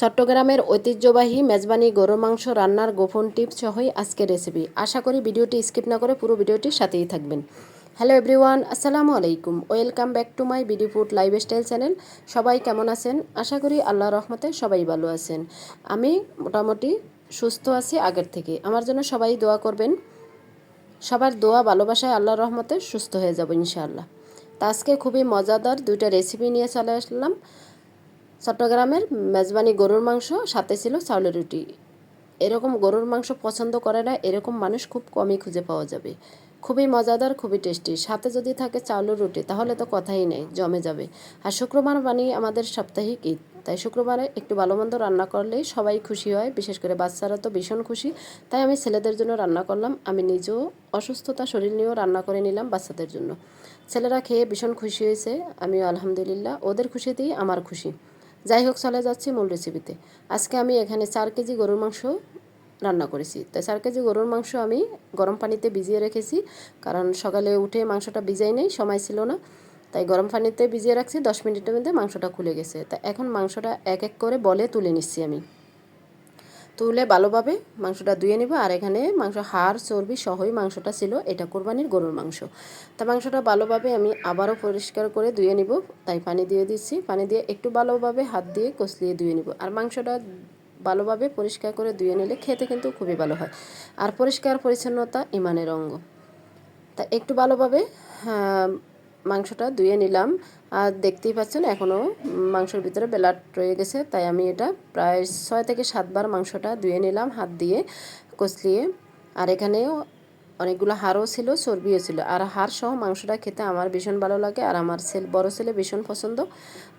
চট্টগ্রামের ঐতিহ্যবাহী মেজবানি গরুর মাংস রান্নার গোপন টিপস সহই আজকের রেসিপি আশা করি ভিডিওটি স্কিপ না করে পুরো ভিডিওটির সাথেই থাকবেন। হ্যালো এভরিওয়ান আসসালামু আলাইকুম। Welcome back to my BD food lifestyle channel সবাই কেমন আছেন? আশা করি আল্লাহ রহমতে সবাই ভালো আছেন। আমি মোটামুটি সুস্থ আছি আগের থেকে। আমার জন্য সবাই দোয়া করবেন। সবার দোয়া ভালোবাসায় আল্লাহ রহমতে সুস্থ হয়ে যাব ইনশাআল্লাহ। তা আজকে খুবই মজাদার দুইটা রেসিপি নিয়ে চলে আসলাম। চট্টগ্রামের মেজবানি গরুর মাংস, সাথে ছিল চাউলের রুটি। এরকম গরুর মাংস পছন্দ করে না, এরকম মানুষ খুব কমই খুঁজে পাওয়া যাবে। খুবই মজাদার, খুবই টেস্টি। সাথে যদি থাকে চাউলের রুটি, তাহলে তো কথাই নেই, জমে যাবে। আর শুক্রবার বানিয়ে আমাদের সাপ্তাহিক ঈদ, তাই শুক্রবারে একটু ভালো মন্দ রান্না করলেই সবাই খুশি হয়। বিশেষ করে বাচ্চারা তো ভীষণ খুশি, তাই আমি ছেলেদের জন্য রান্না করলাম। আমি নিজেও অসুস্থতা, শরীর নিয়েও রান্না করে নিলাম বাচ্চাদের জন্য। ছেলেরা খেয়ে ভীষণ খুশি হয়েছে, আমিও আলহামদুলিল্লাহ, ওদের খুশিতেই আমার খুশি। যাই হোক, চলে যাচ্ছি মূল রেসিপিতে আজকে আমি এখানে চার কেজি গরুর মাংস রান্না করেছি। তো চার কেজি গরুর মাংস আমি গরম পানিতে ভিজিয়ে রেখেছি, কারণ সকালে উঠে মাংসটা ভিজাই নেই, সময় ছিল না। তাই গরম পানিতে ভিজিয়ে রাখছি, দশ মিনিটের মধ্যে মাংসটা খুলে গেছে। তা এখন মাংসটা এক এক করে বলে তুলে নিচ্ছি আমি। তুলে ভালোভাবে মাংসটা ধুয়ে নেব। আর এখানে মাংস হাড়, চর্বি সহই মাংসটা ছিল। এটা কোরবানির গরুর মাংস। তা মাংসটা ভালোভাবে আমি আবারও পরিষ্কার করে ধুয়ে নিব। তাই পানি দিয়ে দিচ্ছি। পানি দিয়ে একটু ভালোভাবে হাত দিয়ে কষলিয়ে ধুয়ে নিব। আর মাংসটা ভালোভাবে পরিষ্কার করে ধুয়ে নিলে খেতে কিন্তু খুবই ভালো হয়। আর পরিষ্কার পরিচ্ছন্নতা ইমানের অঙ্গ। তা একটু ভালোভাবে মাংসটা ধুয়ে নিলাম। আর দেখতেই পাচ্ছেন এখনও মাংসের ভিতরে বেলাট রয়ে গেছে, তাই আমি এটা প্রায় ছয় থেকে সাতবার মাংসটা ধুয়ে নিলাম, হাত দিয়ে কষলিয়ে আর এখানেও অনেকগুলো হাড়ও ছিল, চর্বিও ছিল। আর হাড় সহ মাংসটা খেতে আমার ভীষণ ভালো লাগে আর আমার ছেলে, বড় ছেলে ভীষণ পছন্দ।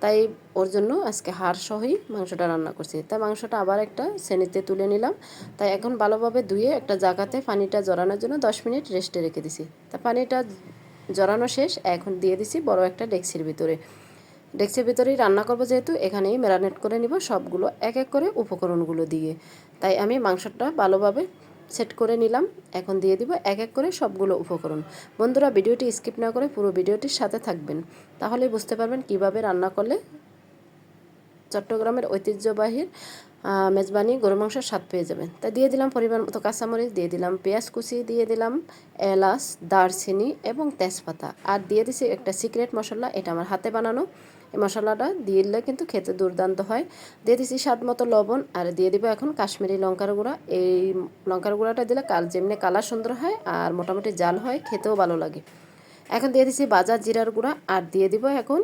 তাই ওর জন্য আজকে হাড় সহই মাংসটা রান্না করছি। তাই মাংসটা আবার একটা শ্রেণীতে তুলে নিলাম। তাই এখন ভালোভাবে ধুয়ে একটা জায়গাতে পানিটা জড়ানোর জন্য দশ মিনিট রেস্টে রেখে দিছি। তা পানিটা জড়ানো শেষ, এখন দিয়ে দিছি বড় একটা ডেক্সির ভিতরে। ডেক্সির ভিতরেই রান্না করব যেহেতু, এখানেই ম্যারানেট করে নিব সবগুলো, এক এক করে উপকরণগুলো দিয়ে। তাই আমি মাংসটা ভালোভাবে সেট করে নিলাম, এখন দিয়ে দিব এক এক করে সবগুলো উপকরণ। বন্ধুরা, ভিডিওটি স্কিপ না করে পুরো ভিডিওটির সাথে থাকবেন, তাহলে বুঝতে পারবেন কীভাবে রান্না করলে চট্টগ্রামের ঐতিহ্যবাহীর মেজবানি গরু মাংসের স্বাদ পেয়ে যাবেন। তা দিয়ে দিলাম পরিমাণ মতো কাঁচামরিচ, দিয়ে দিলাম পেঁয়াজ কুচি, দিয়ে দিলাম এলাচ, দারচিনি এবং তেজপাতা। আর দিয়ে দিছি একটা সিক্রেট মশলা, এটা আমার হাতে বানানো। এই মশলাটা দিলে কিন্তু খেতে দুর্দান্ত হয়। দিয়ে দিছি স্বাদ মতো লবণ, আর দিয়ে দিব এখন কাশ্মীরি লঙ্কার গুঁড়া। এই লঙ্কার গুঁড়াটা দিলে কাল যেমনি কালার সুন্দর হয়, আর মোটামুটি জাল হয়, খেতেও ভালো লাগে। এখন দিয়ে দিছি বাজার জিরার গুঁড়া, আর দিয়ে দিব এখন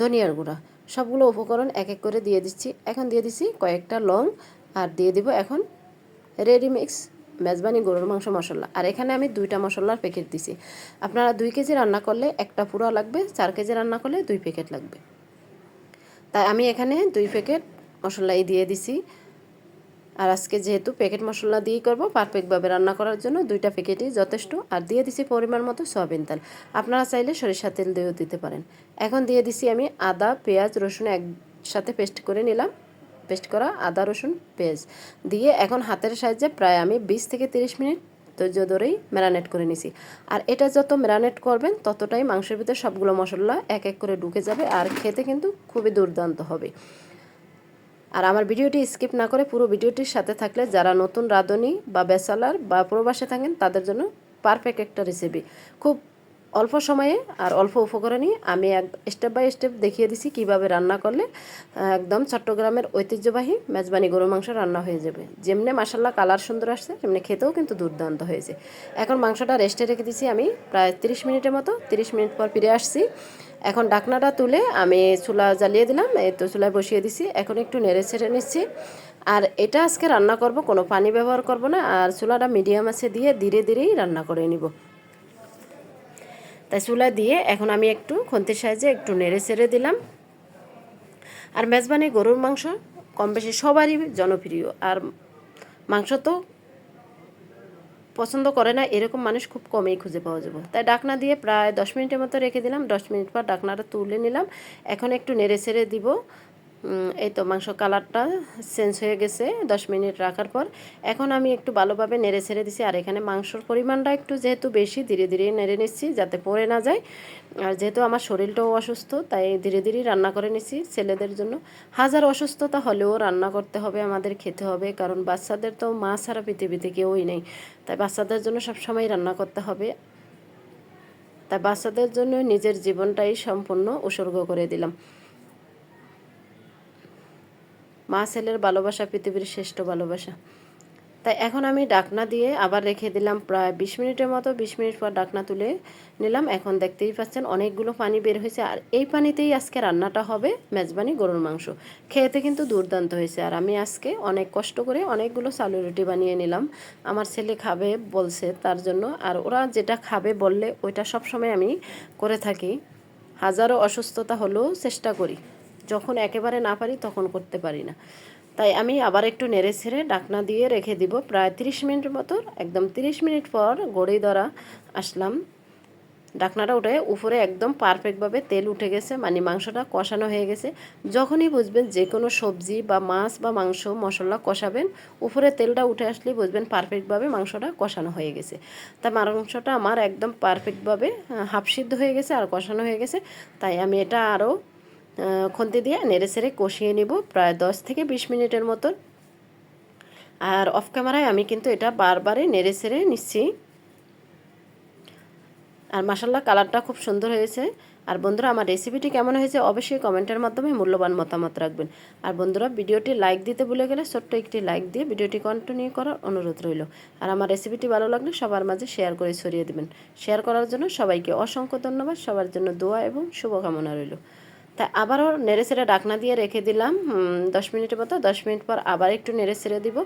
ধনিয়ার গুঁড়া। সবগুলো উপকরণ এক এক করে দিয়ে দিচ্ছি। এখন দিয়ে দিচ্ছি কয়েকটা লং আর দিয়ে দিব এখন রেডিমিক্স মেজবানি গরুর মাংস মশলা। আর এখানে আমি দুইটা মশলার প্যাকেট দিছি। আপনারা দুই কেজি রান্না করলে একটা পুরো লাগবে, চার কেজি রান্না করলে দুই প্যাকেট লাগবে। তাই আমি এখানে দুই প্যাকেট মশলাই দিয়ে দিছি। আর আজকে যেহেতু প্যাকেট মশলা দিয়েই করব পারফেক্টভাবে রান্না করার জন্য দুইটা প্যাকেটই যথেষ্ট। আর দিয়ে দিছি পরিমাণ মতো সয়াবিন তেল। আপনারা চাইলে সরিষা তেল দিয়েও দিতে পারেন। এখন দিয়ে দিছি আমি আদা, পেঁয়াজ, রসুন একসাথে পেস্ট করে নিলাম। পেস্ট করা আদা, রসুন, পেঁয়াজ। দিয়ে এখন হাতের সাহায্যে প্রায় আমি বিশ থেকে তিরিশ মিনিট ধৈর্য ধরেই ম্যারানেট করে নিছি। আর এটা যত ম্যারানেট করবেন, ততটাই মাংসের ভিতরে সবগুলো মশলা এক এক করে ঢুকে যাবে। আর খেতে কিন্তু খুবই দুর্দান্ত হবে। আর আমার ভিডিওটি স্কিপ না করে পুরো ভিডিওটির সাথে থাকলে যারা নতুন রাঁধুনি বা বেসালার বা প্রবাসে থাকেন, তাদের জন্য পারফেক্ট একটা রেসিপি খুব অল্প সময়ে আর অল্প উপকরণই আমি এক স্টেপ বাই স্টেপ দেখিয়ে দিছি কীভাবে রান্না করলে একদম চট্টগ্রামের ঐতিহ্যবাহী মেজবানি গরু মাংস রান্না হয়ে যাবে। যেমনি মাসাল্লাহ কালার সুন্দর আসছে, তেমনি খেতেও কিন্তু দুর্দান্ত হয়েছে। এখন মাংসটা রেস্টে রেখে দিছি আমি প্রায় তিরিশ মিনিটের মতো। তিরিশ মিনিট পর ফিরে আসছি। এখন ডাকনাটা তুলে আমি চুলা জ্বালিয়ে দিলাম, এই তো চুলায় বসিয়ে দিছি। এখন একটু নেড়ে ছেড়ে নিচ্ছি। আর এটা আজকে রান্না করব, কোনো পানি ব্যবহার করব না। আর চুলাটা মিডিয়াম আছে দিয়ে ধীরে ধীরেই রান্না করে নিব। তাই চুলা দিয়ে এখন আমি একটু খন্তির সাহায্যে একটু নেড়ে ছেড়ে দিলাম। আর মেজবানি গরুর মাংস কম বেশি সবারই জনপ্রিয়। আর মাংস তো পছন্দ করে না, এরকম মানুষ খুব কমেই খুঁজে পাওয়া যাবে। তাই ডাকনা দিয়ে প্রায় দশ মিনিটের মতো রেখে দিলাম, দশ মিনিট পর ডাকনাটা তুলে নিলাম। এখন একটু নেড়ে ছেড়ে দিব। এই তো মাংস কালারটা চেঞ্জ হয়ে গেছে দশ মিনিট রাখার পর। এখন আমি একটু ভালোভাবে নেড়ে ছেড়ে দিছি। আর এখানে মাংসর পরিমাণটা একটু যেহেতু বেশি, ধীরে ধীরে নেড়ে নিচ্ছি যাতে পড়ে না যায়। আর যেহেতু আমার শরীরটাও অসুস্থ, তাই ধীরে ধীরে রান্না করে নিচ্ছি ছেলেদের জন্য। হাজার অসুস্থতা হলেও রান্না করতে হবে, আমাদের খেতে হবে, কারণ বাচ্চাদের তো মা ছাড়া পৃথিবীতে কেউই নেই। তাই বাচ্চাদের জন্য সবসময় রান্না করতে হবে। তাই বাচ্চাদের জন্য নিজের জীবনটাই সম্পূর্ণ উৎসর্গ করে দিলাম। মা ছেলের ভালোবাসা পৃথিবীর শ্রেষ্ঠ ভালোবাসা। তাই এখন আমি ডাকনা দিয়ে আবার রেখে দিলাম প্রায় বিশ মিনিটের মতো, বিশ মিনিট পর ডাকনা তুলে নিলাম। এখন দেখতেই পাচ্ছেন অনেকগুলো পানি বের হয়েছে আর এই পানিতেই আজকে রান্নাটা হবে মেজবানি গরুর মাংস। খেতে কিন্তু দুর্দান্ত হয়েছে আর আমি আজকে অনেক কষ্ট করে অনেকগুলো চালু রুটি বানিয়ে নিলাম। আমার ছেলে খাবে বলছে তার জন্য আর ওরা যেটা খাবে বললে ওইটা সবসময় আমি করে থাকি। হাজারো অসুস্থতা হলেও চেষ্টা করি। যখন একেবারে না পারি তখন করতে পারি না। তাই আমি আবার একটু নেড়ে ছেড়ে ডাকনা দিয়ে রেখে দিব। প্রায় তিরিশ মিনিট মতো, একদম তিরিশ মিনিট পর গড়ি ধরা আসলাম। ডাকনাটা উঠে উপরে একদম পারফেক্টভাবে তেল উঠে গেছে মানে মাংসটা কষানো হয়ে গেছে। যখনই বুঝবেন যে কোনো সবজি বা মাছ বা মাংস, মশলা কষাবেন, উপরে তেলটা উঠে আসলেই বুঝবেন পারফেক্টভাবে মাংসটা কষানো হয়ে গেছে। তা মাংসটা আমার একদম পারফেক্টভাবে হাফ সিদ্ধ হয়ে গেছে আর কষানো হয়ে গেছে। তাই আমি এটা আরও খুন্তি দিয়ে নেড়ে ছেড়ে কষিয়ে নিব প্রায় দশ থেকে বিশ মিনিটের মতন। আর অফ ক্যামেরায় আমি কিন্তু এটা বারবারে নেড়ে ছেড়ে নিচ্ছি। আর মাসাল্লাহ কালারটা খুব সুন্দর হয়েছে। আর বন্ধুরা, আমার রেসিপিটি কেমন হয়েছে অবশ্যই কমেন্টের মাধ্যমে মূল্যবান মতামত রাখবেন। আর বন্ধুরা, ভিডিওটি লাইক দিতে ভুলে গেলে ছোট্ট একটি লাইক দিয়ে ভিডিওটি কন্টিনিউ করার অনুরোধ রইল। আর আমার রেসিপিটি ভালো লাগলে সবার মাঝে শেয়ার করে ছড়িয়ে দেবেন। শেয়ার করার জন্য সবাইকে অসংখ্য ধন্যবাদ। সবার জন্য দোয়া এবং শুভকামনা রইল। তা আবারও নেড়ে ছেড়ে ডাকনা দিয়ে রেখে দিলাম। দশ মিনিটের মতো, দশ মিনিট পর আবার একটু নেড়ে ছেড়ে দিব।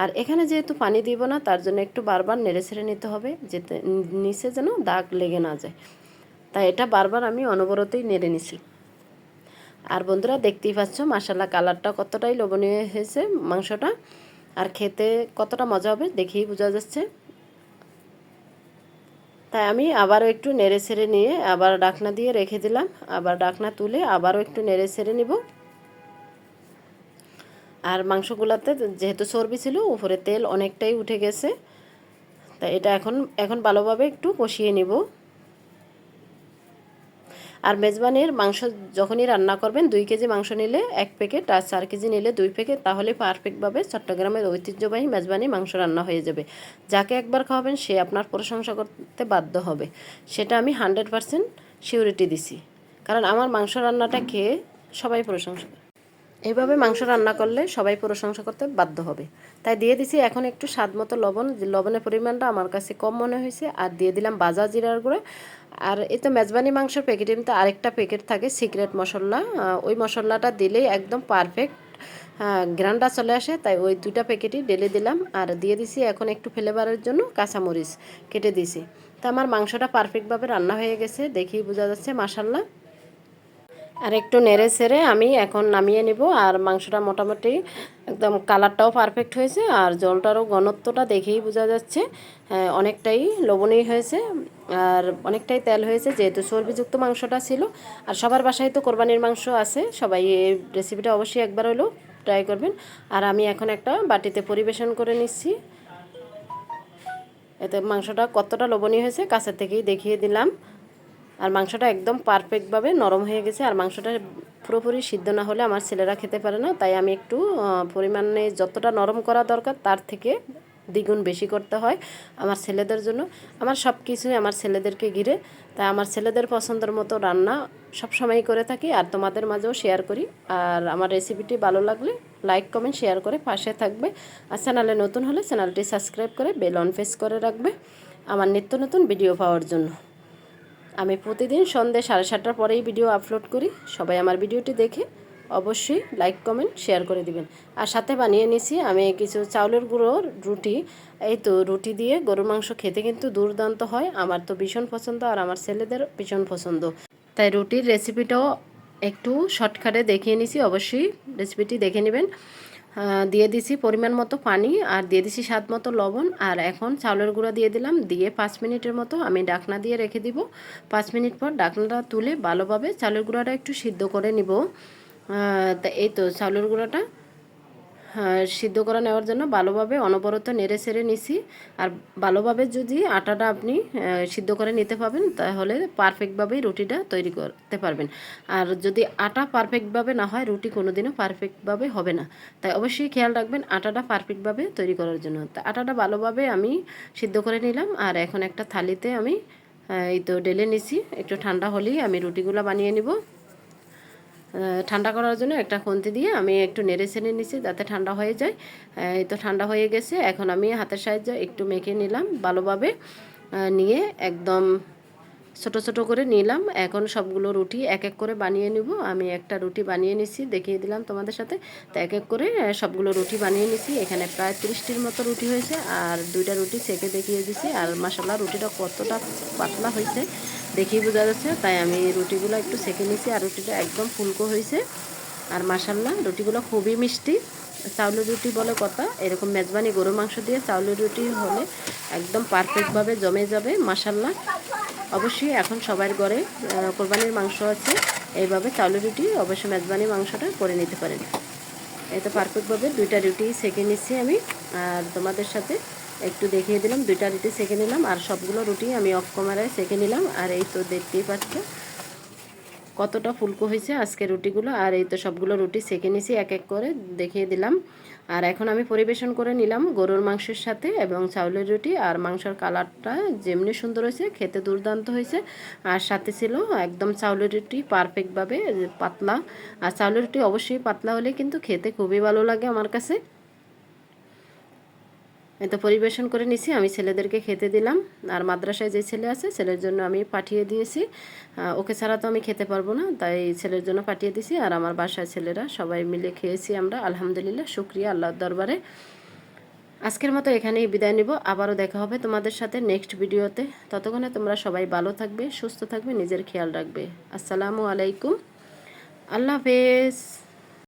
আর এখানে যেহেতু পানি দিব না, তার জন্য একটু বারবার নেড়ে ছেড়ে নিতে হবে, যেতে, নিচে যেন দাগ লেগে না যায়। তাই এটা বারবার আমি অনবরতই নেড়ে নিছি। আর বন্ধুরা, দেখতেই পাচ্ছ মাসাল্লা কালারটা কতটাই লোভনীয় হয়েছে মাংসটা। আর খেতে কতটা মজা হবে দেখেই বোঝা যাচ্ছে। তাই আমি আবারও একটু নেড়ে ছেড়ে নিয়ে আবার ডাকনা দিয়ে রেখে দিলাম। আবার ডাকনা তুলে আবারও একটু নেড়ে ছেড়ে নিব। আর মাংসগুলোতে যেহেতু চর্বি ছিল, উপরে তেল অনেকটাই উঠে গেছে। তাই এটা এখন এখন ভালোভাবে একটু কষিয়ে নিব। আর মেজবানির মাংস যখনই রান্না করবেন, দুই কেজি মাংস নিলে এক প্যাকেট আর চার কেজি নিলে দুই প্যাকেট, তাহলে পারফেক্টভাবে চট্টগ্রামের ঐতিহ্যবাহী মেজবানি মাংস রান্না হয়ে যাবে। যাকে একবার খাওয়াবেন, সে আপনার প্রশংসা করতে বাধ্য হবে। সেটা আমি হান্ড্রেড পারসেন্ট সিউরিটি দিছি। কারণ আমার মাংস রান্নাটা খেয়ে সবাই প্রশংসা করে। এইভাবে মাংস রান্না করলে সবাই প্রশংসা করতে বাধ্য হবে। তাই দিয়ে দিছি এখন একটু স্বাদ মতো লবণ। লবণের পরিমাণটা আমার কাছে কম মনে হয়েছে। আর দিয়ে দিলাম বাজা জিরার গুঁড়ো। আর এই তো মেজবানি মাংসের প্যাকেটে মধ্যে আরেকটা প্যাকেট থাকে সিক্রেট মশলা। ওই মশলাটা দিলেই একদম পারফেক্ট গ্রান্ডা চলে আসে, তাই ওই দুইটা প্যাকেটই ডেলে দিলাম। আর দিয়ে দিছি এখন একটু ফেলেবারের জন্য কাঁচামরিচ কেটে দিছি। তা আমার মাংসটা পারফেক্টভাবে রান্না হয়ে গেছে দেখি বোঝা যাচ্ছে মাসাল্লাহ আর একটু নেড়ে সেড়ে আমি এখন নামিয়ে নিব। আর মাংসটা মোটামুটি একদম কালারটাও পারফেক্ট হয়েছে আর জলটারও ঘনত্বটা দেখেই বোঝা যাচ্ছে। হ্যাঁ, অনেকটাই লবণীয় হয়েছে আর অনেকটাই তেল হয়েছে যেহেতু চর্বিযুক্ত মাংসটা ছিল। আর সবার বাসায় তো কোরবানির মাংস আছে সবাই এই রেসিপিটা অবশ্যই একবার হলেও ট্রাই করবেন। আর আমি এখন একটা বাটিতে পরিবেশন করে নিচ্ছি। এতে মাংসটা কতটা লবণীয় হয়েছে কাছের থেকেই দেখিয়ে দিলাম। আর মাংসটা একদম পারফেক্টভাবে নরম হয়ে গেছে। আর মাংসটা পুরোপুরি সিদ্ধ না হলে আমার ছেলেরা খেতে পারে না। তাই আমি একটু পরিমাণে যতটা নরম করা দরকার তার থেকে দ্বিগুণ বেশি করতে হয় আমার ছেলেদের জন্য। আমার সব কিছুই আমার ছেলেদেরকে ঘিরে। তাই আমার ছেলেদের পছন্দের মতো রান্না সব সময় করে থাকি আর তোমাদের মাঝেও শেয়ার করি। আর আমার রেসিপিটি ভালো লাগলে লাইক কমেন্ট শেয়ার করে পাশে থাকবে। আর চ্যানেলে নতুন হলে চ্যানেলটি সাবস্ক্রাইব করে বেল অন ফেস করে রাখবে। আমার নিত্য নতুন ভিডিও পাওয়ার জন্য। আমি প্রতিদিন সন্ধ্যে সাড়ে সাতটার পরেই ভিডিও আপলোড করি। সবাই আমার ভিডিওটি দেখে অবশ্যই লাইক কমেন্ট শেয়ার করে দিবেন। আর সাথে বানিয়ে নিছি আমি কিছু চাউলের গুঁড়োর রুটি। এই তো রুটি দিয়ে গরুর মাংস খেতে কিন্তু দুর্দান্ত হয়। আমার তো ভীষণ পছন্দ আর আমার ছেলেদের ভীষণ পছন্দ। তাই রুটির রেসিপিটাও একটু শর্টকাটে দেখিয়ে নিছি। অবশ্যই রেসিপিটি দেখে নেবেন। দিয়ে দিছি পরিমাণ মতো পানি আর দিয়ে দিছি স্বাদ মতো লবণ। আর এখন চাউলের গুঁড়া দিয়ে দিলাম। দিয়ে পাঁচ মিনিটের মতো আমি ডাকনা দিয়ে রেখে দিব। পাঁচ মিনিট পর ডাকনাটা তুলে ভালোভাবে চাউলের গুঁড়াটা একটু সিদ্ধ করে নিব। তা এই তো চাউলের গুঁড়োটা সিদ্ধ করে নেওয়ার জন্য ভালোভাবে অনবরত নেড়ে সেড়ে নিছি। আর ভালোভাবে যদি আটাটা আপনি সিদ্ধ করে নিতে পারবেন, তাহলে পারফেক্টভাবেই রুটিটা তৈরি করতে পারবেন। আর যদি আটা পারফেক্টভাবে না হয়, রুটি কোনোদিনও পারফেক্টভাবে হবে না। তাই অবশ্যই খেয়াল রাখবেন, আটাটা পারফেক্টভাবে তৈরি করার জন্য। তা আটাটা ভালোভাবে আমি সিদ্ধ করে নিলাম, আর এখন একটা থালিতে আমি এই তো ডেলে নিছি। একটু ঠান্ডা হলেই আমি রুটিগুলো বানিয়ে নিব। ঠান্ডা করার জন্য একটা খুন্তি দিয়ে আমি একটু নেড়ে ছেড়ে নিছি, যাতে ঠান্ডা হয়ে যায়। এই তো ঠান্ডা হয়ে গেছে। এখন আমি হাতের সাহায্যে একটু মেখে নিলাম, ভালোভাবে নিয়ে একদম ছোট ছোট করে নিলাম। এখন সবগুলো রুটি এক এক করে বানিয়ে নিব। আমি একটা রুটি বানিয়ে নিছি, দেখিয়ে দিলাম তোমাদের সাথে। তো এক এক করে সবগুলো রুটি বানিয়ে নিছি। এখানে প্রায় তিরিশটির মতো রুটি হয়েছে, আর দুইটা রুটি সেকে দেখিয়ে দিছি। আর মশলা রুটিটা কতটা পাতলা হয়েছে। দেখেই বোঝা যাচ্ছে, তাই আমি রুটিগুলো একটু সেকে নিয়েছি আর রুটিটা একদম ফুলকো হয়েছে। আর মাসাল্লাহ রুটিগুলো খুবই মিষ্টি। চাউলের রুটি বলে কথা, এরকম মেজবানি গরুর মাংস দিয়ে চাউলের রুটি হলে একদম পারফেক্টভাবে জমে যাবে মাসাল্লাহ অবশ্যই এখন সবার ঘরে কোরবানির মাংস আছে, এইভাবে চাউলের রুটি, অবশ্যই মেজবানি মাংসটা করে নিতে পারেন। এই তো পারফেক্টভাবে দুইটা রুটি সেকে নিচ্ছি আমি, আর তোমাদের সাথে একটু দেখিয়ে দিলাম, দুইটা রুটি সেকে নিলাম, আর সবগুলো রুটি আমি অফ কমারায় সেকে নিলাম, আর এই তো দেখতেই পাচ্ছ কতটা ফুলকো হয়েছে আজকে রুটিগুলো, আর এই তো সবগুলো রুটি সেকে নিছি এক এক করে দেখিয়ে দিলাম। আর এখন আমি পরিবেশন করে নিলাম গরুর মাংসের সাথে এবং চাউলের রুটি, আর মাংসের কালারটা যেমনি সুন্দর হয়েছে, খেতে দুর্দান্ত হয়েছে, আর সাথে ছিল একদম চাউলের রুটি পারফেক্টভাবে পাতলা। আর চাউলের রুটি অবশ্যই পাতলা হলে কিন্তু খেতে খুবই ভালো লাগে আমার কাছে। তো পরিবেশন করে নিছি, আমি ছেলেদেরকে খেতে দিলাম। আর মাদ্রাসায় যে ছেলে আছে, ছেলের জন্য আমি পাঠিয়ে দিয়েছি। ওকে ছাড়া তো আমি খেতে পারব না, তাই ছেলের জন্য পাঠিয়ে দিয়েছি আর আমার বাসায় ছেলেরা সবাই মিলে খেয়েছি আমরা, আলহামদুলিল্লাহ, শুক্রিয়া আল্লাহর দরবারে। আজকের মতো এখানেই বিদায় নিব, আবারও দেখা হবে তোমাদের সাথে নেক্সট ভিডিওতে। ততক্ষণে তোমরা সবাই ভালো থাকবে, সুস্থ থাকবে, নিজের খেয়াল রাখবে। আসসালামু আলাইকুম, আল্লাহ হাফেজ।